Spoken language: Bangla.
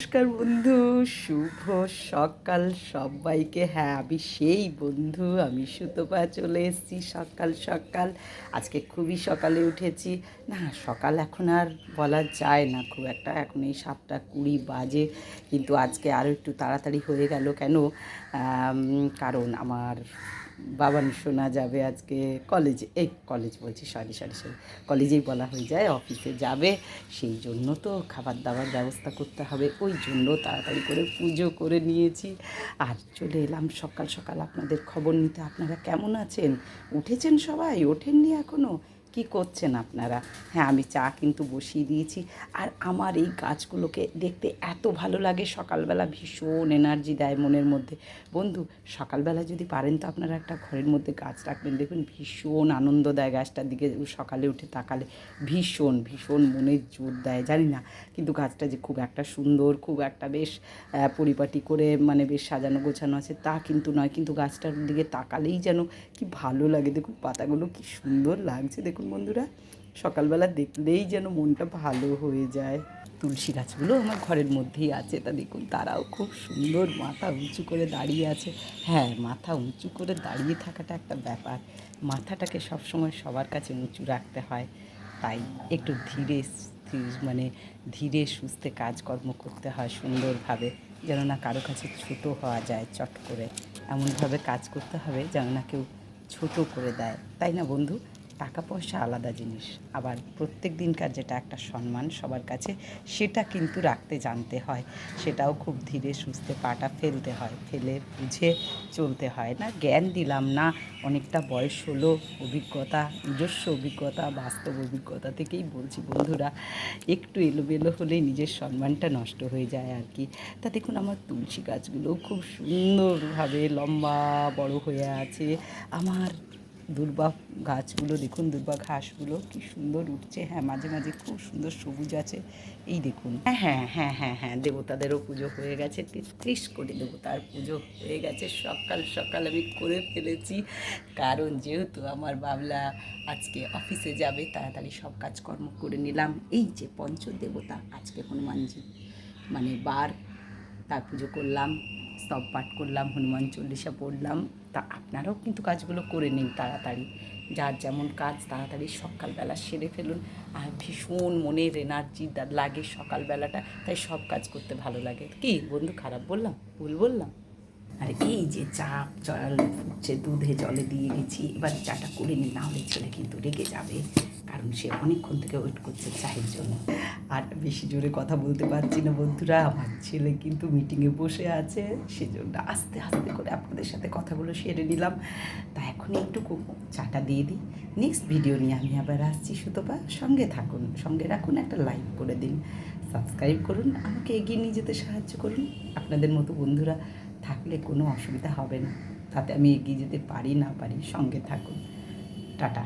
নমস্কার বন্ধু, শুভ সকাল। সবাইকে হ্যাঁ আমি সেই বন্ধু, আমি সুতপা চলে এসেছি সকাল সকাল। আজকে খুবই সকালে উঠেছি। না, সকাল এখন আর বলা যায় না, খুব একটা। এখন এই সাতটা কুড়ি বাজে, কিন্তু আজকে আরও একটু তাড়াতাড়ি হয়ে গেল কেন? কারণ আমার বাবান শোনা যাবে আজকে কলেজ এই কলেজ বলছি সরি সরি সরি কলেজেই বলা হয়ে যায় অফিসে যাবে, সেই জন্য তো খাবার দাবার ব্যবস্থা করতে হবে, ওই জন্য তাড়াতাড়ি করে পুজো করে নিয়েছি। আর চলে এলাম, সকাল সকাল আপনাদের খবর নিতে, আপনারা কেমন আছেন? উঠেছেন সবাই? ওঠেননি এখনও কি করছেন আপনারা? হ্যাঁ আমি চা কিন্তু বসিয়ে দিয়েছি। আর আমার এই গাছগুলোকে দেখতে এত ভালো লাগে, সকালবেলা ভীষণ এনার্জি দেয় মনের মধ্যে। বন্ধু, সকালবেলা যদি পারেন তো আপনারা একটা ঘরের মধ্যে গাছ রাখবেন। দেখবেন ভীষণ আনন্দ দেয় গাছটার দিকে সকালে উঠে তাকালে। ভীষণ ভীষণ মনের জোর দেয়, জানি না। কিন্তু গাছটা যে খুব একটা সুন্দর, খুব একটা বেশ পরিপাটি করে মানে বেশ সাজানো গোছানো আছে, তা কিন্তু নয়। কিন্তু গাছটার দিকে তাকালেই যেন কি ভালো লাগে। দেখুন, পাতাগুলো কি সুন্দর লাগছে। দেখুন বন্ধুরা, সকালবেলা দেখলেই যেন মনটা ভালো হয়ে যায়। তুলসী গাছগুলো আমার ঘরের মধ্যেই আছে, তা দেখুন, তারাও খুব সুন্দর, মাথা উঁচু করে দাঁড়িয়ে আছে। হ্যাঁ মাথা উঁচু করে দাঁড়িয়ে থাকাটা একটা ব্যাপার। মাথাটাকে সবসময় সবার কাছে উঁচু রাখতে হয়। তাই একটু ধীরে মানে ধীরে সুস্থে কাজকর্ম করতে হয় সুন্দরভাবে, যেন না কারও কাছে ছোট হওয়া যায় চট করে। এমনভাবে কাজ করতে হবে যেন না কেউ ছোট করে দেয়। তাই না বন্ধু? টাকা পয়সা আলাদা জিনিস। আবার প্রত্যেক দিনকার যেটা একটা সম্মান সবার কাছে, সেটা কিন্তু রাখতে জানতে হয়। সেটাও খুব ধীরে সুস্থে পাটা ফেলতে হয়, ফেলে বুঝে চলতে হয় না। জ্ঞান দিলাম না, অনেকটা বয়স হলো, অভিজ্ঞতা, নিজস্ব অভিজ্ঞতা, বাস্তব অভিজ্ঞতা থেকেই বলছি, বন্ধুরা, একটু এলোমেলো হলেই নিজের সম্মানটা নষ্ট হয়ে যায় আর কি। তা দেখুন, আমার তুলসী গাছগুলো খুব সুন্দরভাবে লম্বা, বড় হয়ে আছে। আমার দুর্বা গাছগুলো, দেখুন দুর্বা ঘাসগুলো কি সুন্দর উঠছে। হ্যাঁ মাঝে মাঝে খুব সুন্দর সবুজ আছে। এই দেখুন। হ্যাঁ হ্যাঁ হ্যাঁ হ্যাঁ হ্যাঁ দেবতাদেরও পুজো হয়ে গেছে। তেত্রিশ কোটি দেবতার পুজো হয়ে গেছে। সকাল সকাল আমি করে ফেলেছি। কারণ যেহেতু আমার বাবলা আজকে অফিসে যাবে, তাড়াতাড়ি সব কাজকর্ম করে নিলাম। এই যে পঞ্চদেবতা, আজকে হনুমানজি মানে বার তার পুজো করলাম। স্তব পাঠ করলাম, হনুমান চল্লিশা পড়লাম। তা আপনারাও কিন্তু কাজগুলো করে নিন তাড়াতাড়ি। যার যেমন কাজ, তাড়াতাড়ি সকালবেলা সেরে ফেলুন। আর ভীষণ মনের এনার্জি লাগে সকালবেলাটা। তাই সব কাজ করতে ভালো লাগে। কি বন্ধু, খারাপ বললাম? ভুল বললাম? আর এই যে চা জল ফুটছে, দুধে জলে দিয়ে গেছি এবার চাটা করে নি না হলে ছেলে কিন্তু রেগে যাবে। কারণ সে অনেকক্ষণ থেকে ওয়েট করছে চায়ের জন্য। আর বেশি জোরে কথা বলতে পারছি না বন্ধুরা, আমার ছেলে কিন্তু মিটিংয়ে বসে আছে, সেজন্য আস্তে আস্তে করে আপনাদের সাথে কথাগুলো সেরে নিলাম। তা এখন একটু চাটা দিয়ে দিই। নেক্সট ভিডিও নিয়ে আমি আবার আসছি সুতপা। সঙ্গে থাকুন, সঙ্গে রাখুন, একটা লাইক করে দিন। সাবস্ক্রাইব করুন, আমাকে এগিয়ে নিয়ে যেতে সাহায্য করুন। আপনাদের মতো বন্ধুরা থাকলে কোনো অসুবিধা হবে না। তাতে আমি এগিয়ে যেতে পারি না পারি, সঙ্গে থাকুন। টাটা।